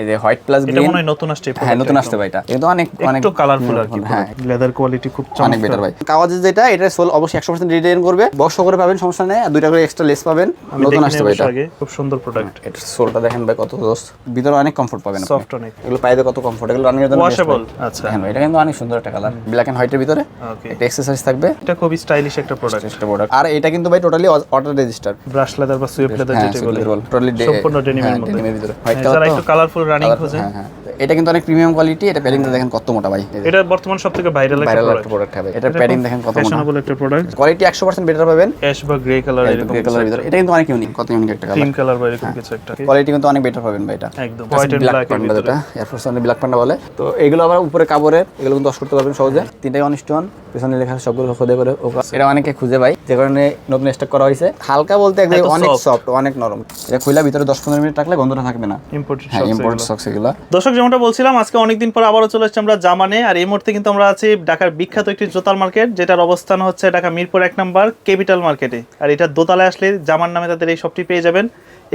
এই যে white plus এটা মনে হয় নতুন আসছে হ্যাঁ নতুন টা আসতে ভাই এটা কিন্তু অনেক অনেক একটু কালারফুল আর কি হ্যাঁ লেদার কোয়ালিটি খুব অনেক বেটার ভাই। কাগজের যেটা এটা সোল অবশ্যই একশো পার্সেন্ট রিটার্ন করবে। বক্স করে পাবেন সমস্যা নেই। আর দুইটা করে এক্সট্রা লেস পাবেন। নতুন নেব ভাই এটা খুব সুন্দর প্রোডাক্ট এটা সোলটা দেখেন ভাই কত দোস্ত। ভিতরে অনেক কমফোর্ট পাবেন। সফট অনেক। এগুলো পাইতে কত কমফোর্ট এগুলো রানিং এর জন্য ওয়াশেবল আচ্ছা। ভাই, এটা কিন্তু অনেক সুন্দর একটা কালার ব্ল্যাক এন্ড হোয়াইটের ভিতরে। একটা এক্সারসাইজ থাকবে। এটা খুবই স্টাইলিশ একটা প্রোডাক্ট একটা প্রোডাক্ট আর এটা কিন্তু ভাই totally auto register brush leather বা সুইপ লেদার হ্যাঁ যেটা বলে টোটালি সম্পূর্ণ ডেনিমের মধ্যে। ডেনিমের ভিতরে। হোয়াইট হ্যাঁ, কালার একটু কালারফুল রানিং খোঁজে হ্যাঁ হ্যাঁ। এটা কিন্তু অনেক প্রিমিয়াম কোয়ালিটি এটা প্যাডিংটা দেখেন কত মোটা ভাই। এটা বর্তমান সবথেকে ভাইরাল একটা প্রোডাক্ট হবে এটা প্যাডিং দেখেন কত মোটা। ফ্যাশনেবল একটা প্রোডাক্ট কোয়ালিটি একশো পার্সেন্ট বেটার পাবেন। অ্যাশ বা গ্রে কালার এরকম গ্রে কালারের ভিতরে। এটা কিন্তু অনেক ইউনিক কত ইউনিক একটা কালার ক্রিম কালার বা এরকম কিছু একটা। কোয়ালিটি কিন্তু অনেক বেটার পাবেন ভাই এটা। একদম হোয়াইট এন্ড ব্ল্যাক পান্ডা যেটা air force one black panda বলে। তো এগুলো আবার উপরে কাপড়ের এগুলো কিন্তু ওয়াশ করতে পারবেন সহজে। তিনটাই অনিষ্টন পেছনে লেখা সবগুলো খুদে করে এটা অনেকে খুঁজে পাই যে কারণে নতুন স্টক করা হয়েছে। হালকা বলতে একদম অনেক সফট অনেক নরম। এটা খুলে ভিতরে দশ পনেরো মিনিট রাখলে গন্ধটা থাকবে না। ইম্পোর্টেড হ্যাঁ ইম্পোর্ট সক্স এগুলো। দর্শক যেমনটা বলছিলাম আজকে অনেকদিন পর আবারও চলে এসেছি আমরা জামানে আর এই মুহূর্তে কিন্তু আমরা আছি ঢাকার বিখ্যাত একটি জোতার মার্কেট যেটার অবস্থান হচ্ছে ঢাকা মিরপুর এক নম্বর ক্যাপিটাল মার্কেটে। আর এটা দোতলায় আসলে জামান নামে তাদের এই শপটি পেয়ে যাবেন।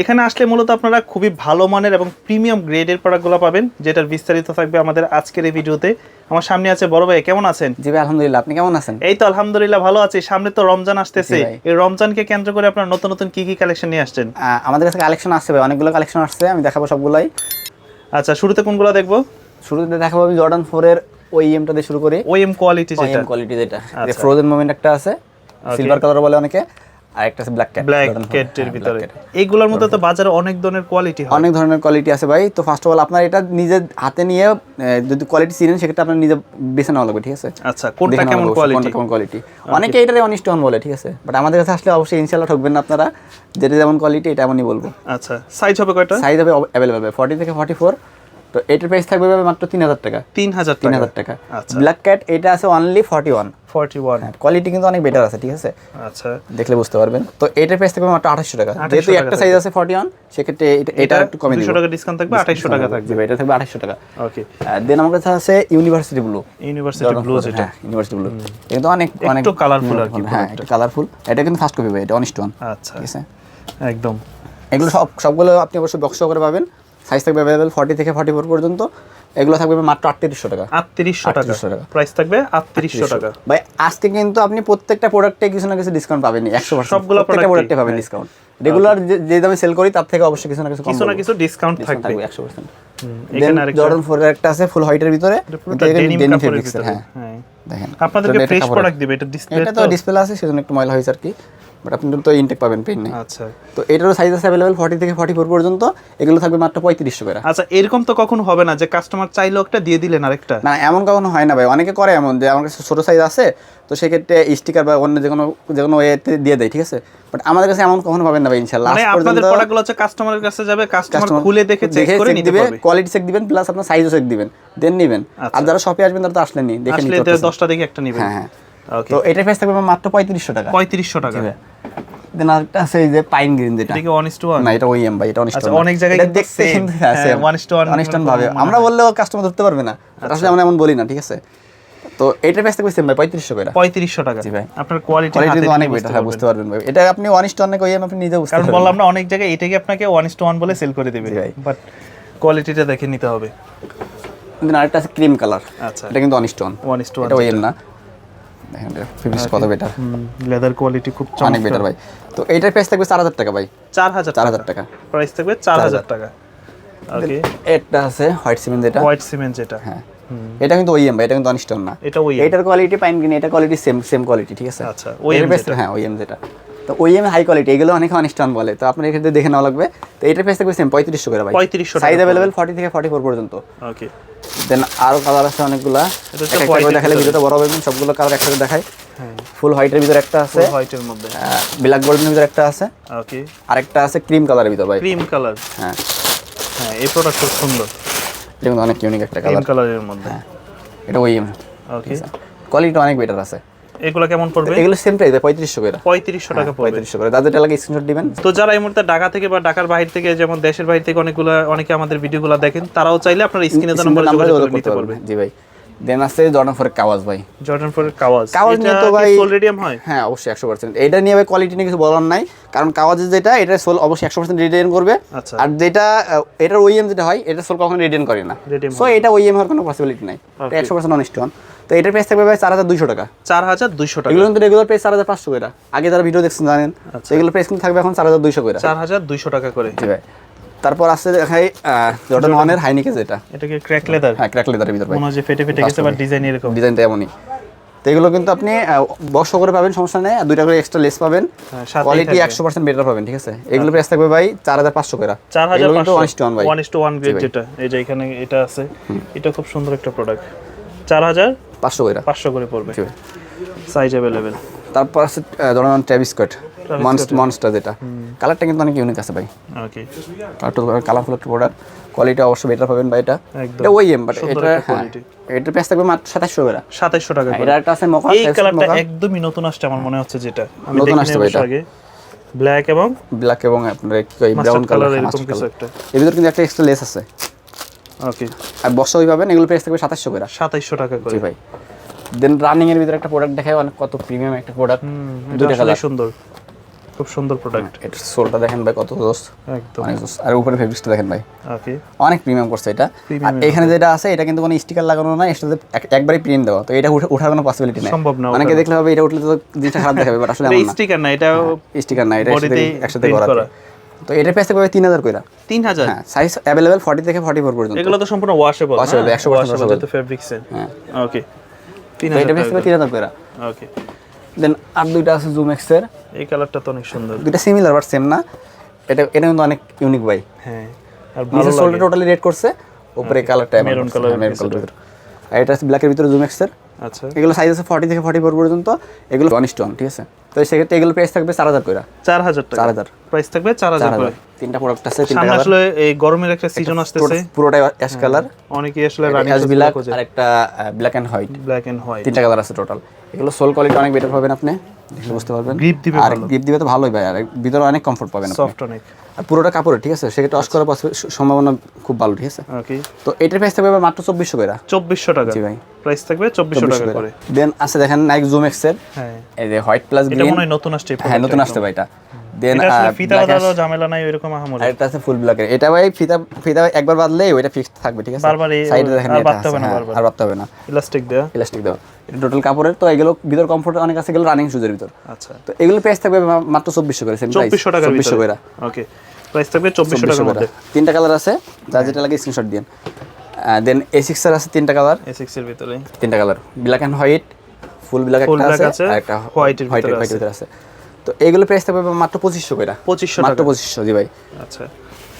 এখানে আসলে মূলত আপনারা খুবই ভালো মানের এবং প্রিমিয়াম গ্রেডের প্রোডাক্টগুলো পাবেন যেটার বিস্তারিত থাকবে আমাদের আজকের এই ভিডিওতে। আমার সামনে আছে বড় ভাই কেমন আছেন? জি ভাই আলহামদুলিল্লাহ আপনি কেমন আছেন? এই তো আলহামদুলিল্লাহ ভালো আছি। সামনে তো রমজান আসতেছে। এই রমজানকে কেন্দ্র করে আপনার নতুন নতুন কি কি কালেকশন নিয়ে আসছেন? আমাদের কাছে কালেকশন আসছে ভাই অনেকগুলো কালেকশন আসছে আমি দেখাবো সবগুলাই। আচ্ছা শুরুতে কোনগুলো দেখব? শুরুতে দেখাবো আমি জর্ডান ফোরের ওই এমটা দিয়ে শুরু করি। ওএম কোয়ালিটি যেটা ওএম কোয়ালিটি যেটা। আচ্ছা। ফ্রোজেন মোমেন্ট একটা আছে। সিলভার কালার বলে অনেকে। আর একটা আছে ব্ল্যাক ক্যাট ব্ল্যাক কেটের ভিতরে। এইগুলোর মধ্যে তো বাজারে অনেক ধরনের কোয়ালিটি হয়। অনেক ধরনের কোয়ালিটি আছে ভাই। তো ফার্স্ট অফ অল আপনার এটা নিজে হাতে নিয়ে যদি কোয়ালিটি চিনেন সেক্ষেত্রে আপনার নিজে বেছে নেওয়া লাগবে ঠিক আছে? আচ্ছা কোনটা কেমন কোয়ালিটি কেমন কোয়ালিটি অনেকে এটারে অনিষ্ট হন বলে ঠিক আছে? বাট আমাদের কাছে আসলে অবশ্যই ইনশাল্লাহ ঠকবেন না আপনারা। যেটা যেমন কোয়ালিটি এটা এমনই বলব। আচ্ছা সাইজ হবে কয়টা? সাইজ হবে অ্যাভেলেবেল ফর্টি থেকে ফর্টি ফোর তো এটার প্রাইস থাকবে মাত্র তিন হাজার টাকা। তিন হাজার তিন টাকা। হাজার টাকা। আচ্ছা। ব্ল্যাক ক্যাট এটা আছে only forty one forty one quality কিন্তু অনেক বেটার আছে ঠিক আছে? আচ্ছা। দেখলে বুঝতে পারবেন। তো এটার প্রাইস থাকবে মাত্র আঠাশশো টাকা। যেহেতু একটা সাইজ আছে ফর্টি ওয়ান সেক্ষেত্রে এটা- একটু কমে দুশো টাকা ডিসকাউন্ট থাকবে আঠাইশশো টাকা থাকবে। এটা থাকবে আঠাশশো টাকা। ওকে দেন আমার কাছে আছে ইউনিভার্সিটি ব্লু ইউনিভার্সিটি ব্লু যেটা। ইউনিভার্সিটি ব্লু কিন্তু অনেক অনেক একটু কালারফুল আর কি হ্যাঁ এটা কালারফুল এটা কিন্তু ফার্স্ট কপি ভাই এটা ওয়ান আচ্ছা। ঠিক আছে? একদম। এগুলো সব সবগুলো আপনি অবশ্যই বক্স করে পাবেন। সাইজ থাকবে অ্যাভেলেবেল ফর্টি থেকে ফর্টি ফোর পর্যন্ত। এগুলো থাকবে মাত্র আটত্রিশশো টাকা। আটত্রিশশো টাকা। 3800 প্রাইস থাকবে আটত্রিশশো টাকা। ভাই আজকে কিন্তু আপনি প্রত্যেকটা প্রোডাক্টে কিছু না কিছু ডিসকাউন্ট পাবেন একশো সবগুলো প্রত্যেকটা প্রোডাক্টে পাবেন ডিসকাউন্ট রেগুলার যে দামে সেল করি তার থেকে অবশ্যই কিছু না কিছু কিছু না কিছু ডিসকাউন্ট থাকবে। একশো পার্সেন্ট জর্ডন ফোর একটা আছে ফুল হোয়াইটের ভিতরে। ডেনিম ফেব্রিক্সের। হ্যাঁ। হ্যাঁ। দেখেন। আপনাদেরকে ফ্রেশ প্রোডাক্ট দিবে এটা ডিসপ্লে এটা তো ডিসপ্লে আছে সেজন্য একটু ময়লা হয়েছে আর কি। বাট আপনি তো ইনটেক পাবেন পেন নেই। আচ্ছা। তো এটারও সাইজ আছে অ্যাভেলেবেল ফর্টি থেকে ফর্টি ফোর পর্যন্ত এগুলো থাকবে মাত্র পঁয়ত্রিশশো করে। আচ্ছা এরকম তো কখনো হবে না যে কাস্টমার চাইলো একটা দিয়ে দিলেন আরেকটা? না এমন কখনো হয় না ভাই। অনেকে করে এমন যে আমার কাছে ছোটো সাইজ আছে তো সেক্ষেত্রে স্টিকার বা অন্য যে কোনো যে কোনো ওয়েতে দিয়ে দেয় ঠিক আছে? বাট আমাদের কাছে এমন কখনো পাবেন না ভাই ইনশাল্লাহ মানে আপনাদের প্রোডাক্টগুলো হচ্ছে কাস্টমারের কাছে যাবে কাস্টমার খুলে দেখে চেক করে নিতে পারবে। কোয়ালিটি চেক দিবেন প্লাস আপনার সাইজও চেক দিবেন। দেন নিবেন। আর যারা শপে আসবেন তারা তো আসলেনি দেখে নিতে এদের পারতেছেন। দশটা দেখে একটা নিবেন। হ্যাঁ হ্যাঁ। তো এটার প্রাইস থাকবে মাত্র পঁয়ত্রিশশো টাকা। পঁয়ত্রিশশো টাকা। দেন আরেকটা আছে এই যে পাইন গ্রিন যেটা। এটা কি ওয়ান টু ওয়ান না এটা ওইএম ভাই এটা অনিষ্ট আচ্ছা, অনেক জায়গায় দেখতে হ্যাঁ, হ্যাঁ, to one অনিষ্টন মনে ভাবে। আমরা বললেও কাস্টমার ধরতে পারবে না। আসলে আমরা এমন বলি না ঠিক আছে? তো এটার প্রাইস থাকবে সেম ভাই পঁয়ত্রিশশো করে। পঁয়ত্রিশশো টাকা। জি ভাই। আপনার কোয়ালিটি কোয়ালিটি অনেক বেটার হ্যাঁ বুঝতে পারবেন ভাই। এটা আপনি অনিষ্ট অনেক ওইএম আপনি নিজে বুঝতে কারণ বললাম না অনেক জায়গায় এটাকে আপনাকে ওয়ান টু ওয়ান বলে সেল করে দেবে। ভাই। বাট কোয়ালিটিটা দেখে নিতে হবে। দেন আরেকটা আছে ক্রিম কালার আচ্ছা। এটা কিন্তু অনিষ্ট ওয়ান ইস টু ওয়ান এটা ওইএম না। দেখেন ফিনিশ কত বেটার লেদার কোয়ালিটি খুব অনেক বেটার ভাই। তো এটার প্রাইস থাকবে চার হাজার টাকা ভাই। চার হাজার চার হাজার টাকা। প্রাইস থাকবে চার হাজার টাকা। ওকে এটা আছে হোয়াইট সিমেন্ট যেটা। হোয়াইট সিমেন্ট যেটা। হ্যাঁ। এটা কিন্তু ওইএম ভাই এটা কিন্তু অনিষ্ট না। এটা ওই এটার কোয়ালিটি পাইন কিনে এটা কোয়ালিটি সেম সেম কোয়ালিটি ঠিক আছে? আচ্ছা ওইএম ওই হ্যাঁ ওইএম যেটা। তো ওইএম হাই কোয়ালিটি এগুলো অনেকে অনিষ্টান বলে। তো আপনার এক্ষেত্রে দেখে নেওয়া লাগবে। তো এটার প্রাইস থাকবে সেম পঁয়ত্রিশশো করে ভাই। 3500 টাকা সাইজ অ্যাভেলেবেল ফর্টি থেকে ফর্টি ফোর পর্যন্ত। ওকে দেন আরও কালার আছে অনেকগুলা। একটা করে দেখালে। ভিডিওটা বড় হবে সবগুলো কালার একসাথে দেখাই। হ্যাঁ। ফুল হোয়াইটের ভিতরে একটা আছে। হোয়াইটের মধ্যে। ব্ল্যাক গোল্ডের ভিতরে একটা আছে। ওকে আরেকটা আছে ক্রিম কালারের ভিতর ভাই ক্রিম কালার হ্যাঁ। হ্যাঁ এই প্রোডাক্ট খুব সুন্দর। এটা অনেক ইউনিক একটা ক্রিম কালার কালারের মধ্যে। এটা ওই ওকে কোয়ালিটি অনেক বেটার আছে। এগুলো কেমন পড়বে? এগুলো সেম প্রাইস পঁয়ত্রিশশো করে। পঁয়ত্রিশশো টাকা পড়বে। পঁয়ত্রিশশো করে। যাদের লাগে স্ক্রিনশট দিবেন। তো যারা এই মুহূর্তে ঢাকা থেকে বা ঢাকার বাইরে থেকে যেমন দেশের বাইরে থেকে অনেকগুলো অনেকে আমাদের ভিডিওগুলো দেখেন তারাও চাইলে আপনার স্ক্রিনে সিম্পল নাম্বার যোগাযোগ করতে নিতে পারবে পারবে জি ভাই। দেন আছে জর্ডান ফোরের কাওয়াজ ভাই। জর্ডান ফোরের কাওয়াজ। কাওয়াজ নিয়ে তো ভাই সোলেডিয়াম হয়? হ্যাঁ অবশ্যই একশো পার্সেন্ট এটা নিয়ে ভাই কোয়ালিটি নিয়ে কিছু বলার নাই। কারণ কাওয়াজের যেটা এটা সোল অবশ্যই একশো পার্সেন্ট রিটার্ন করবে। আচ্ছা। আর যেটা এটার ওইএম যেটা হয় এটা সোল কখনো রিটার্ন করে না। সো এটা ওইএম হওয়ার কোনো পসিবিলিটি নাই। একশো পার্সেন্ট অনিষ্ট হন তো এটার প্রাইস থাকবে ভাই চার হাজার দুইশো টাকা। চার হাজার দুইশো টাকা। এগুলো কিন্তু রেগুলার প্রাইস চার হাজার পাঁচশো করে আগে যারা ভিডিও দেখছেন জানেন আচ্ছা। এগুলো প্রাইস কিন্তু থাকবে এখন চার হাজার দুইশো করে চার হাজার দুইশো টাকা করে। ভাই। তারপর আছে দেখাই জর্ডান ওয়ানের হাইনিকে যেটা। এটা কি ক্র্যাক লেদার হ্যাঁ ক্র্যাক লেদারের ভিতর মনে হয় ফেটে ফেটে গেছে বা ডিজাইন এরকম। ডিজাইনটা এমনই। তো এগুলো কিন্তু আপনি বক্স করে পাবেন সমস্যা নেই। আর দুইটা করে এক্সট্রা লেস পাবেন। হ্যাঁ, কোয়ালিটি। একশো পার্সেন্ট বেটার পাবেন ঠিক আছে? এগুলো প্রাইস থাকবে ভাই চার হাজার পাঁচশো করে চার হাজার one is to one grade যেটা। এই যে এখানে এটা আছে। এটা খুব সুন্দর একটা প্রোডাক্ট চার হাজার পাঁচশো করে পাঁচশো করে পড়বে। সাইজ অ্যাভেলেবেল তারপর আছে ধরুন ট্র্যাভিস স্কট মনস্টার যেটা। কালারটা কিন্তু অনেক ইউনিক আছে ভাই। ওকে কালারফুল একটা প্রোডাক্ট কোয়ালিটি অবশ্যই বেটার পাবেন ভাই এটা। এটা ওইএম বাট সুন্দর এটা হ্যাঁ। এটার প্রাইস থাকবে মাত্র সাতাশশো করে। সাতাইশশো টাকা করে। এটা একটা আছে মোকা এই কালারটা একদমই নতুন আসছে আমার মনে হচ্ছে যেটা। আমি নতুন আসছে ভাই এটা। ব্ল্যাক এবং ব্ল্যাক এবং আপনার কি কই ব্রাউন কালার এরকম কিছু একটা। এর ভিতর কিন্তু একটা এক্সট্রা লেস আছে। ওকে আর বর্ষা ওই পাবেন এগুলো প্রাইস থাকবে সাতাশশো করে। সাতাইশশো টাকা করে। জি ভাই। দেন রানিং এর ভিতরে একটা প্রোডাক্ট দেখায় অনেক কত প্রিমিয়াম একটা প্রোডাক্ট দুটো এটা কালার সুন্দর। খুব সুন্দর প্রোডাক্ট এটা সোলটা দেখেন ভাই কত দোষ একদম। আর উপরে ফেব্রিক্সটা দেখেন ভাই। ওকে। অনেক প্রিমিয়াম করছে এটা। আর এখানে যেটা আছে এটা কিন্তু কোনো স্টিকার লাগানো না এক- একবারই প্রিন্ট দেওয়া। তো এটা ওঠার কোনো পসিবিলিটি নেই। সম্ভব না অনেকে দেখলে হবে এটা উঠলে তো জিনিসটা খারাপ দেখাবে বাট আসলে এটা না। স্টিকার না এটা স্টিকার না এটা একসাথে করা। তো এটার প্রাইস থাকবে তিন হাজার কইরা। তিন হাজার? হ্যাঁ সাইজ অ্যাভেলেবেল ফর্টি থেকে ফর্টি ফোর পর্যন্ত। এগুলো তো সম্পূর্ণ ওয়াশেবল Washable, 100% washable। তো ফেব্রিক্স হ্যাঁ। ওকে তিন হাজার এটা প্রাইস থাকবে তিন হাজার কইরা। ওকে দেন আর দুইটা আছে জুম এক্সের এই কালারটা তো অনেক সুন্দর। দুইটা সিমিলার বাট সেম না। এটা এটা কিন্তু অনেক ইউনিক ভাই। হ্যাঁ আর ভালো সোলটা টোটালি রেড করছে। উপরে কালারটা মেরুন কালার মেরুন কালার আর এটা আছে ব্ল্যাকের ভিতরে জুম এক্সের আচ্ছা। এগুলো সাইজ আছে ফর্টি থেকে ফর্টি ফোর পর্যন্ত। এগুলো ওয়ান স্টোন ঠিক আছে? তো সেক্ষেত্রে এগুলো প্রাইস থাকবে চার হাজার করে চার হাজার চার হাজার। প্রাইস থাকবে চার হাজার চার করে। তিনটা প্রোডাক্ট আছে তিনটা আসলে এই গরমের একটা সিজন আসতেছে। পুরোটাই অ্যাশ কালার অনেকেই আসলে রানি অ্যাশ ব্ল্যাক আর একটা black and white black and white তিনটা কালার আছে টোটাল এগুলো সোল কোয়ালিটি অনেক বেটার পাবেন আপনি। দেখলে বুঝতে পারবেন। গ্রিপ দিবে আর গ্রিপ দিবে তো ভালোই ভাই আর ভিতরে অনেক কমফোর্ট পাবেন সফট অনেক। আর পুরোটা কাপড়ের ঠিক আছে? সেক্ষেত্রে টস করার সম্ভাবনা খুব ভালো ঠিক আছে? ওকে তো এটার প্রাইস থাকবে মাত্র চব্বিশশো করে। চব্বিশশো টাকা। জি ভাই। প্রাইস থাকবে চব্বিশশো টাকা করে। দেন আছে দেখেন নাইক জুম এক্সের হ্যাঁ। এই যে হোয়াইট প্লাস এটা মনে হয় নতুন আসছে হ্যাঁ নতুন আসছে ভাই এটা। দেন এটা ফিতা বাঁধারও ঝামেলা নাই এরকম আহামরি। আর এটা আছে ফুল ব্ল্যাকের এটা ভাই ফিতা ফিতা একবার বাঁধলে ওইটা ফিক্সড থাকবে ঠিক আছে? বারবার সাইডে দেখেন আর আছে, হবে না বারবার। আর বাঁধতে হবে না। ইলাস্টিক দেয়া। ইলাস্টিক দেওয়া এটা টোটাল কাপড়ের তো এগুলো ভিতর কমফোর্ট অনেক আছে এগুলো রানিং শুজের ভিতর। আচ্ছা। তো এগুলো প্রাইস থাকবে মাত্র চব্বিশশো করে সেম চব্বিশশো ভিতরে। করে। ওকে প্রাইস থাকবে চব্বিশশো টাকার করে মধ্যে। তিনটা কালার আছে যা যেটা লাগে স্ক্রিনশট দিন। দেন এ সিক্সের আছে তিনটা কালার এসএক্স এর ভিতরে। তিনটা colour black and white full black একটা আছে আর একটা এর হোয়াইটের ভিতরে আছে। তো এগুলো প্রাইস থাকবে মাত্র পঁচিশশো করে। পঁচিশশো মাত্র পঁচিশশো জি ভাই। আচ্ছা।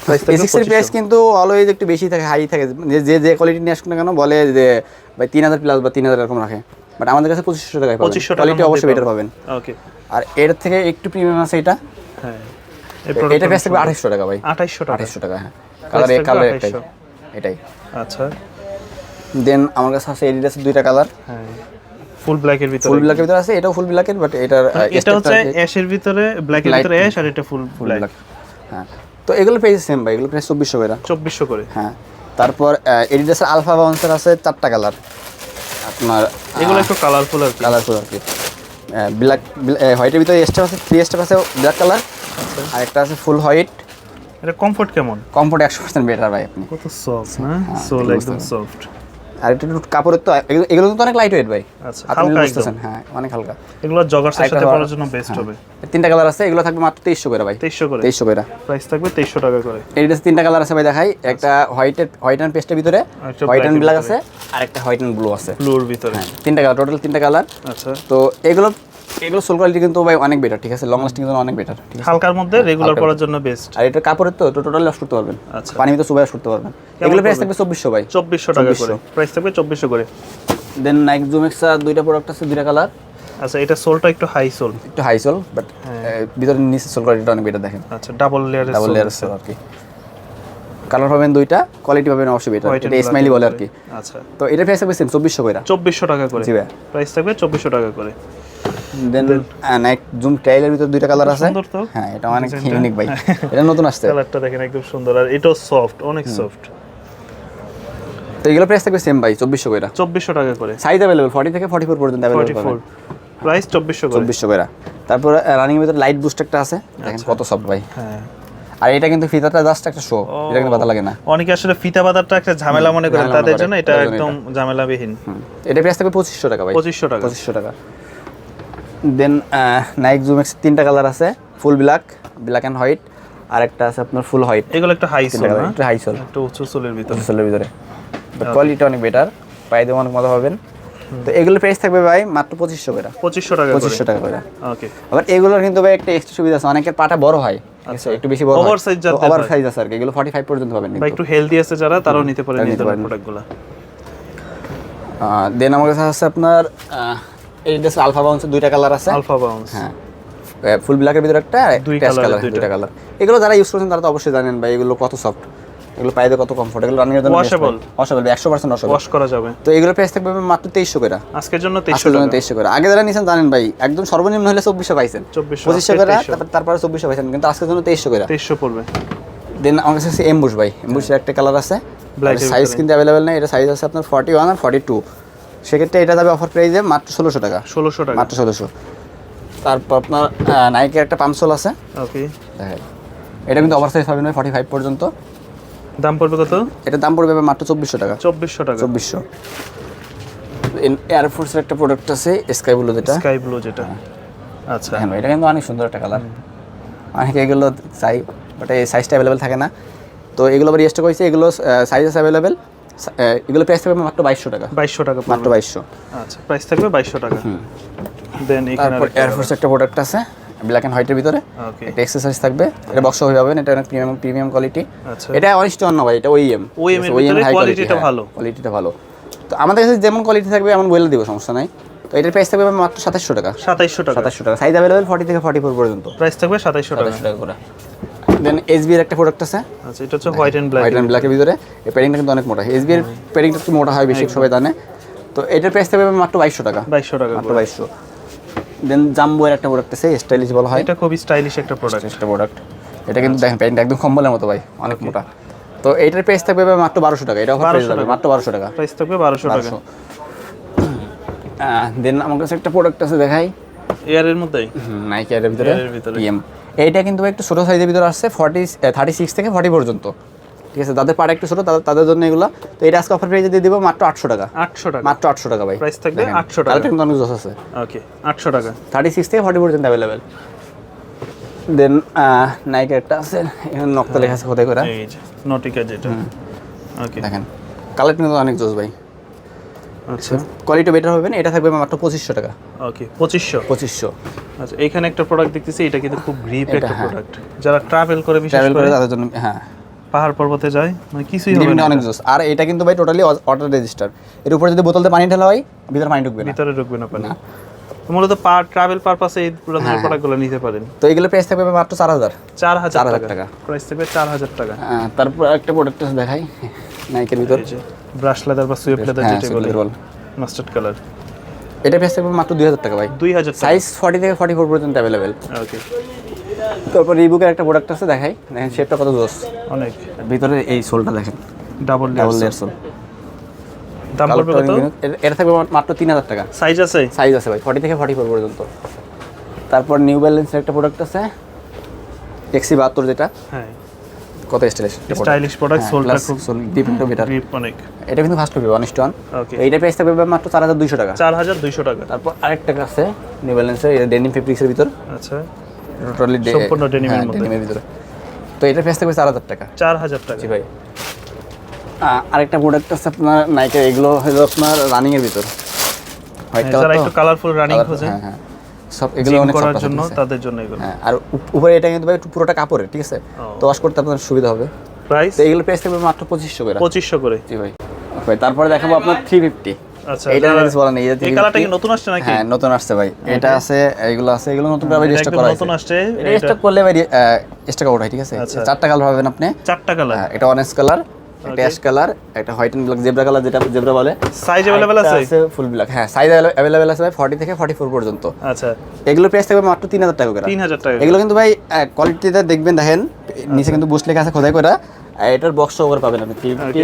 প্রাইস এ প্রাইস কিন্তু অলওয়েজ একটু বেশি থাকে হাই থাকে। যে যে যে কোয়ালিটি নিয়ে আসুক না কেন বলে যে ভাই তিন হাজার প্লাস বা তিন হাজার এরকম রাখে। বাট আমাদের কাছে পঁচিশশো টাকায় পাবেন। 2500 টাকার কোয়ালিটি অবশ্যই বেটার পাবেন। ওকে আর এর থেকে একটু প্রিমিয়াম আছে এটা। হ্যাঁ। এটা প্রাইস থাকবে আঠাশশো টাকা ভাই। আঠাইশশো টাকা। আঠাশশো টাকা হ্যাঁ। কালার কালার একটাই। এটাই। আচ্ছা। দেন আমার কাছে আছে এডিডাসের দুইটা কালার হ্যাঁ। ফুল ব্ল্যাক এর ভিতরে ফুল ব্ল্যাকের ভিতরে আছে এটাও ফুল ব্ল্যাকের বাট এটার এটা হচ্ছে অ্যাশের ভিতরে ব্ল্যাক এর Light ভিতরে অ্যাশ আর এটা ফুল ফুল ব্ল্যাক হ্যাঁ। তো এগুলো প্রাইস সেম ভাই এগুলো প্রাইস চব্বিশশো করে। চব্বিশশো করে। হ্যাঁ। তারপর এডিডাসের আলফা বাউন্সার আছে চারটা কালার আপনার এগুলো একটু কালারফুল আর কালারফুল আর কি। ব্ল্যাক হোয়াইটের ভিতরে স্টেপ আছে থ্রি স্টেপ আছে ব্ল্যাক কালার আর একটা আছে ফুল হোয়াইট এটা কমফোর্ট কেমন? কমফোর্ট একশো পার্সেন্ট বেটার ভাই আপনি। কত সফট না? হ্যাঁ, সোল একদম সফট আর এটা একটু কাপড়ের তো এগুলো- কিন্তু অনেক লাইট ওয়েট ভাই। আচ্ছা হালকা বুঝতেছেন হ্যাঁ অনেক হালকা। এগুলো জগার্সের সাথে পরার জন্য বেস্ট হবে। তিনটা কালার আছে এগুলো থাকবে মাত্র তেইশশো করে ভাই। তেইশশো করে? তেইশশো করে। প্রাইস থাকবে তেইশশো টাকা করে। এর তিনটা কালার আছে ভাই দেখাই। একটা হোয়াইটের হোয়াইট অ্যান্ড পেস্টের ভিতরে হোয়াইট black ব্ল্যাক আছে আর একটা হোয়াইট অ্যান্ড ব্লু আছে। ব্লুর ভিতরে। হ্যাঁ তিনটা কালার টোটাল তিনটা কালার আচ্ছা। তো এগুলো এগুলো সোল কোয়ালিটি কিন্তু ভাই অনেক বেটার ঠিক আছে? লং লাস্টিং কিন্তু অনেক বেটার ঠিক আছে? হালকার মধ্যে রেগুলার পরার জন্য বেস্ট আর এটা কাপড়ের তো তো টোটালি ওয়াশ করতে পারবেন। আচ্ছা। পানি ভিতরে সুবাই করতে পারবেন। এগুলো প্রাইস থাকবে চব্বিশশো ভাই। চব্বিশশো টাকা করে। প্রাইস থাকবে চব্বিশশো করে। দেন নাইক জুম এক্সা দুইটা প্রোডাক্ট আছে দুইটা কালার আচ্ছা এটা সোলটা একটু হাই সোল। একটু হাই সোল বাট ভিতরে নিচে সোল কোয়ালিটিটা অনেক বেটার দেখেন। আচ্ছা ডাবল লেয়ারের ডাবল লেয়ার সোল আর কি। কালার পাবেন দুইটা কোয়ালিটি পাবেন অবশ্যই বেটার এটা স্মাইলি বলে আর কি। আচ্ছা। তো এটা প্রাইস থাকবে সেম চব্বিশশো করে। চব্বিশশো টাকা করে। জি ভাই। প্রাইস থাকবে চব্বিশশো টাকা করে। দেন নাইক জুম টাইলের ভিতরে দুইটা কালার আছে। সুন্দর তো। হ্যাঁ এটা অনেক ইউনিক ভাই। এটা নতুন আসছে। কালারটা দেখেন একদম সুন্দর। আর এটাও সফট অনেক সফট এগুলো প্রাইস থাকবে সেম ভাই চব্বিশশো করে চব্বিশশো টাকা করে। সাইজ অ্যাভেলেবল ফর্টি থেকে ফর্টি ফোর পর্যন্ত অ্যাভেলেবল প্রাইস চব্বিশশো করে। চব্বিশশো করে তারপর রানিং এর ভিতরে লাইট বুস্ট একটা আছে। দেখেন কত সফট ভাই। হ্যাঁ। আর এটা কিন্তু ফিতাটা জাস্ট একটা শো এটা কিন্তু পাতা লাগে না। অনেকে আসলে ফিতা বাদারটা একটা ঝামেলা মনে ঝামেলা তাদের জন্য এটা একদম ঝামেলাবিহীন। এটা প্রাইস থাকবে পঁচিশশো টাকা ভাই। পঁচিশশো টাকা। পঁচিশশো টাকা। দেন নাইক জুম এক্স তিনটা কালার আছে full black black and white আর একটা আছে আপনার ফুল হোয়াইট এগুলো একটা হাই সোল একটু হাই সোল একটু উঁচু সোলের ভিতরে। সোলের ভিতরে। কোয়ালিটি অনেক বেটার দিয়ে অনেক মজা পাবেন। তো এগুলো প্রাইস থাকবে ভাই মাত্র পঁচিশশো করে। পঁচিশশো টাকা পঁচিশশো টাকা করে। ওকে আবার এগুলোর কিন্তু ভাই একটা এক্সট্রা সুবিধা আছে অনেকের পাটা বড় হয়। একটু বেশি বড় Oversize যাদের ওভার সাইজ আছে আর কি এগুলো ফর্টি ফাইভ পর্যন্ত পাবেন কিন্তু। একটু হেলদি আছে যারা তারাও নিতে পারেন। প্রোডাক্টগুলো দেন আমার কাছে আছে আপনার এই ড্রেস আলফা বাউন্সের দুইটা কালার আছে। আলফা বাউন্স হ্যাঁ। ফুল ব্ল্যাকের ভিতরে একটা দুই কালার দুইটা। দুইটা কালার এগুলো যারা ইউজ করছেন তারা তো অবশ্যই জানেন ভাই এগুলো কত সফট এগুলো পায়ে কত কমফোর্ট এগুলো রানিং এর জন্য? ওয়াশেবল একশো পার্সেন্ট ওয়াশেবল ওয়াশ করা যাবে। তো এগুলো প্রাইস থাকবে মাত্র তেইশশো করে। আজকের জন্য তেইশশো আজকের জন্য টাকা। তেইশশো করে। আগে যারা নিয়েছেন জানেন ভাই একদম সর্বনিম্ন হলে চব্বিশশো পাইছেন। 2400, পঁচিশশো আজকে করে তারপর তারপরে চব্বিশশো পাইছেন কিন্তু আজকের জন্য তেইশশো করে। তেইশশো পড়বে। দেন আমার কাছে এমবুশ ভাই। এমবুশের একটা কালার আছে। সাইজ কিন্তু অ্যাভেলেবেল নেই। এটা সাইজ আছে আপনার ফর্টি ওয়ান আর ফর্টি টু সেক্ষেত্রে এটা যাবে অফার প্রাইসে মাত্র ষোলোশো টাকা। ষোলোশো টাকা। মাত্র ষোলোশো। তারপর আপনার নাইকের একটা পামসোল আছে। ওকে দেখেন। এটা কিন্তু ওভার সাইজ পাবেন ফর্টি ফাইভ পর্যন্ত। দাম পড়বে কত? এটার দাম পড়বে মাত্র চব্বিশশো টাকা। চব্বিশশো টাকা। চব্বিশশো। এয়ারফোর্সের একটা প্রোডাক্ট আছে স্কাই ব্লু যেটা। স্কাই ব্লু যেটা। হ্যাঁ। আচ্ছা। ভাই, এটা কিন্তু অনেক সুন্দর একটা কালার অনেকে এগুলো চাই বাট এই সাইজটা অ্যাভেলেবেল থাকে না। তো এগুলো আবার রিয়েস্ট করেছে এগুলো সাইজ আছে অ্যাভেলেবেল এগুলো প্রাইস থাকবে মাত্র বাইশশো টাকা। বাইশশো টাকা মাত্র বাইশশো। আচ্ছা প্রাইস থাকবে বাইশশো টাকা। দেন এখানে তারপর এয়ারফোর্স একটা প্রোডাক্ট আছে। ব্ল্যাক অ্যান্ড হোয়াইটের ভিতরে। এটা এক্সারসাইজ থাকবে। এটা বক্স হয়ে পাবেন এটা অনেক প্রিমিয়াম প্রিমিয়াম কোয়ালিটি এটা অনিষ্ট অন্য ভাই এটা ওইএম OEM এর ভিতরে quality টা ভালো। কোয়ালিটিটা ভালো। তো আমাদের কাছে যেমন কোয়ালিটি থাকবে এমন বলে দিব সমস্যা নাই। তো এটার প্রাইস থাকবে মাত্র সাতাশশো টাকা। সাতাইশশো টাকা। সাতাশশো টাকা। সাইজ অ্যাভেলেবেল ফর্টি থেকে ফর্টি ফোর পর্যন্ত। প্রাইস থাকবে সাতাইশশো টাকা। সাতাশশো টাকা করে। দেন এসবি এর একটা প্রোডাক্ট আছে। আচ্ছা এটা হচ্ছে white and black white and ব্ল্যাকের ভিতরে। এই প্যাডিংটা কিন্তু অনেক মোটা। এসবি এর প্যাডিংটা একটু মোটা হয় বেশি সবাই জানে। তো এটার প্রাইস থাকবে মাত্র বাইশশো টাকা। বাইশশো টাকা মাত্র। বাইশশো। দেন জাম্বো এর একটা প্রোডাক্ট আছে স্টাইলিশ বলা হয়। এটা খুবই স্টাইলিশ একটা প্রোডাক্ট একটা প্রোডাক্ট এটা কিন্তু দেখেন প্যান্ট একদম কম্বলের মতো ভাই অনেক মোটা। তো এইটার প্রাইস থাকবে মাত্র বারোশো টাকা এটা প্রাইস 1200 যাবে টাকা। মাত্র বারোশো টাকা। প্রাইস থাকবে বারোশো টাকা। দেন আমার কাছে একটা প্রোডাক্ট আছে দেখাই। এয়ারের মধ্যেই নাইকি এর ভিতরে। টিএম এইটা কিন্তু একটু ছোটো সাইজের ভিতরে আসছে ফর্টি থার্টি সিক্স থেকে ফর্টি পর্যন্ত। ঠিক আছে যাদের পাড়া একটু ছোটো তাদের তাদের জন্য এগুলো। তো এটা আজকে অফার প্রাইসে দিয়ে দিব মাত্র আটশো টাকা। আটশো টাকা। মাত্র আটশো টাকা ভাই। প্রাইস থাকবে 800 টাকা। কিন্তু অনেক জোস আছে। ওকে আটশো টাকা। থার্টি সিক্স থেকে ফর্টি পর্যন্ত অ্যাভেলেবেল দেন নাইকের একটা আছে এখানে নকটা লেখা আছে কোথায় করে। নটিকা যেটা। ওকে দেখেন কালার কিন্তু অনেক জোস ভাই। আচ্ছা। কোয়ালিটি বেটার হবে না এটা থাকবে মাত্র পঁচিশশো টাকা। ওকে পঁচিশশো। পঁচিশশো। আচ্ছা এখানে একটা প্রোডাক্ট দেখতেছি এটা কিন্তু খুব গ্রিপ একটা হ্যাঁ। প্রোডাক্ট যারা ট্রাভেল করে বিশেষ করে তাদের জন্য হ্যাঁ। পাহাড় পর্বতে যায় মানে কিছুই হবে না। অনেক জোস আর এটা কিন্তু ভাই টোটালি ওয়াটার রেজিস্টার এর উপরে যদি বোতলতে পানি ঢালা হয় ভিতরে পানি ঢুকবে না। ভিতরে ঢুকবে না পানি। মূলত পার ট্রাভেল পারপাসে এই হ্যাঁ, ধরনের প্রোডাক্টগুলো নিতে পারেন। তো এগুলো প্রাইস থাকবে মাত্র চার হাজার। চার হাজার 4,000 টাকা। প্রাইস থাকবে চার হাজার টাকা। তারপর একটা প্রোডাক্ট দেখাই। নাইকের ভিতর। ব্রাশ লেদার বা সুইফট লেদার হ্যাঁ, যেটা বলে। মাস্টার্ড কালার এটা প্রাইস থাকবে মাত্র দুই হাজার টাকা ভাই। দুই হাজার টাকা। সাইজ ফর্টি থেকে ফর্টি ফোর পর্যন্ত অ্যাভেলেবেল ওকে তারপর রিবুকের একটা প্রোডাক্ট আছে দেখাই। দেখেন শেপটা কত জোস। অনেক। ভিতরে এই সোলটা দেখেন। ডাবল ডাবল লেয়ার সোল দাম পড়বে কত? এটা থাকবে মাত্র তিন হাজার টাকা। সাইজ আছে? সাইজ আছে ভাই ফর্টি থেকে ফর্টি ফোর পর্যন্ত। তারপর নিউ ব্যালেন্সের একটা প্রোডাক্ট আছে। এক্সি বাহাত্তর যেটা। হ্যাঁ। কত স্টাইলিশ স্টাইলিশ প্রোডাক্ট সোলটা খুব সোল ডিপটা বেটার গ্রিপ অনেক। এটা কিন্তু ফার্স্ট হবে অনেস্ট ওয়ান ওকে এইটা প্রাইস থাকবে মাত্র চার হাজার দুইশো টাকা। চার হাজার দুইশো টাকা। তারপর আরেকটা আছে নিউ ব্যালেন্সের ডেনিম ফেব্রিক্সের ভিতর। আচ্ছা। টোটালি সম্পূর্ণ হ্যাঁ, ডেনিমের মধ্যে। ডেনিমের ভিতরে। তো এটা 4000 টাকা। 4000 টাকা। জি ভাই। আরেকটা প্রোডাক্ট আছে আপনার নাইকের এগুলো হলো আপনার রানিং এর ভিতর। হ্যাঁ, একটু কালারফুল রানিং খোঁজে হ্যাঁ, হ্যাঁ সব এগুলো অনেক করার জন্য তাদের জন্য এগুলো। হ্যাঁ আর উপরে এটা কিন্তু ভাই একটু পুরোটা কাপড়ের ঠিক আছে? তো ওয়াশ করতে আপনার সুবিধা হবে। প্রাইস এগুলো প্রাইস থাকবে মাত্র 2500 করে। 2500 করে। জি ভাই। তারপরে দেখাবো আপনার 350 জেব্রা কালার যেটা জেব্রা বলে। সাইজ ফুল হ্যাঁ সাইজ আছে পর্যন্ত। এগুলো থাকবে মাত্র 3000 টাকা করে। এগুলো কিন্তু ভাই দেখবেন দেখেন নিচে কিন্তু বুঝলে আছে খোদাই করে। এটার বক্স সহকারে পাবেন আপনি। ফিফটি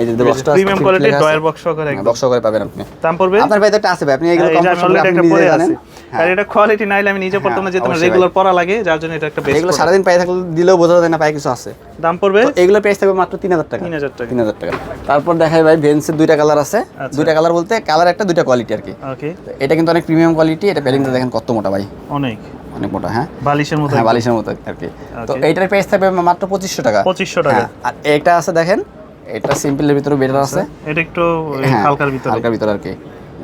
এই যে বক্সটা প্রিমিয়াম কোয়ালিটি ডয়ার বক্স সহকারে বক্স সহকারে পাবেন আপনি। দাম পড়বে? আপনার ভাই তো আছে ভাই আপনি এগুলো হ্যাঁ, কম করে একটা আপনি নিজে জানেন। আর এটা কোয়ালিটি নাইলে আমি নিজে পড়তাম না যেহেতু অবশ্যই রেগুলার পড়া লাগে যার জন্য এটা একটা বেস্ট এগুলো সারাদিন পাই থাকলে দিলেও বোঝা যায় না পায়ে কিছু আছে। দাম পড়বে? এগুলো প্রাইস থাকবে মাত্র তিন হাজার টাকা। তিন হাজার টাকা। তিন হাজার টাকা। তারপর দেখাই ভাই ভেন্সের দুইটা কালার আছে। আচ্ছা। দুইটা কালার বলতে কালার একটা দুইটা কোয়ালিটি আর কি। ওকে এটা কিন্তু অনেক প্রিমিয়াম কোয়ালিটি এটা প্যালিংটা দেখেন কত মোটা ভাই। অনেক। অনেক মোটা হ্যাঁ? বালিশের মতো হ্যাঁ বালিশের মতো আর কি। তো. এইটার প্রাইস থাকবে মাত্র পঁচিশশো টাকা। পঁচিশশো টাকা। হ্যাঁ আর এটা আছে দেখেন এটা সিম্পলের ভিতরে বেটার আছে। এটা একটু হ্যাঁ হালকার ভিতরে। হালকার ভিতরে আর কি।